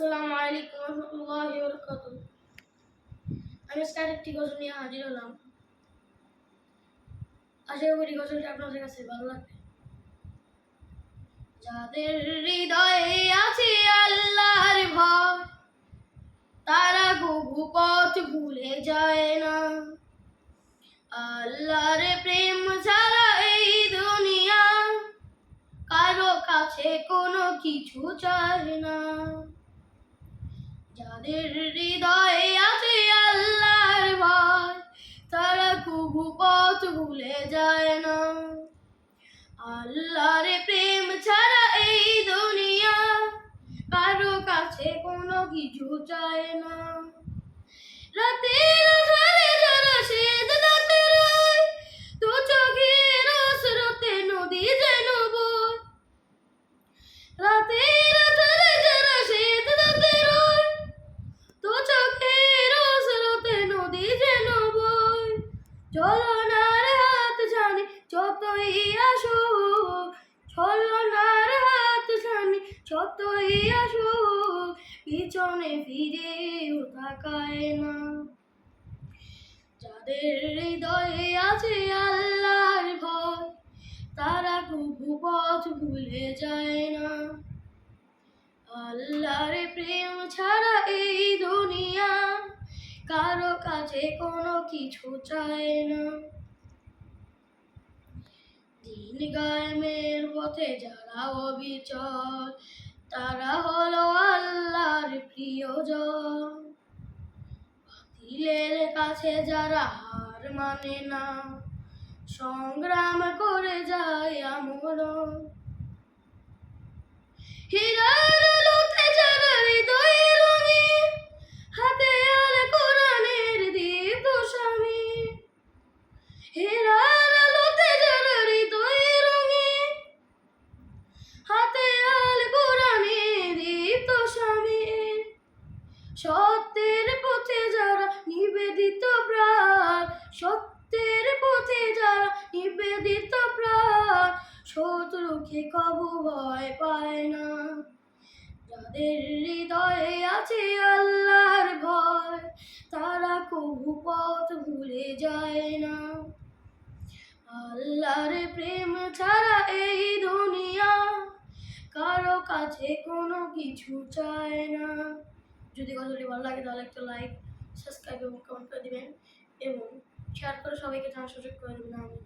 আসসালামু আলাইকুম রহমতুল্লাহি ওয়া বারাকাতুহু আমি আজকে আরেকটি গজল নিয়ে হাজির হলাম। আশা করি গজলটা আপনাদের কাছে ভালো লাগবে। যাদের হৃদয়ে আছে আল্লাহর ভয়, তারা বহু পথ ভুলে যায় না। আল্লাহর প্রেম ছাড়া এই দুনিয়া কারও কাছে কোনো কিছু চায় না। যাদের হৃদয়ে আছে আল্লাহর ভয়, তারা কুবু পথ ভুলে যায় না। আল্লাহর প্রেম ছাড়া এই দুনিয়া কারও কাছে কোনো কিছু চায় না। রাতের যতই আসুক পিছনে ফিরেও তাকায় না। যাদের হৃদয়ে আছে আল্লাহর ভয়, তারা কবু পথ ভুলে যায় না। আল্লাহর প্রেম ছাড়া এই দুনিয়া কারও কাছে কোনো কিছু চায় না। দিন গায়েমের পথে যারা অবিচল, তারা প্রিয়জন। কাছে যারা হার মানে না সংগ্রাম করে যায় আমরণ। হীরার সত্যের পথে যারা নিবেদিত প্রাণ, সত্যের পথে যারা নিবেদিত প্রাণ, শত্রুকে কবু ভয় পায় না। যাদের হৃদয়ে আছে আল্লাহর ভয়, তারা কবু পথ ভুলে যায় না। আল্লাহর প্রেম ছাড়া এই দুনিয়া কারও কাছে কোনো কিছু চায় না। যদি কথাটি ভালো লাগে, তাহলে একটা লাইক সাবস্ক্রাইব এবং কমেন্ট করে দেবেন। এবং শেয়ার করে সবাইকে জানার সুযোগ করে দেবেন আমি।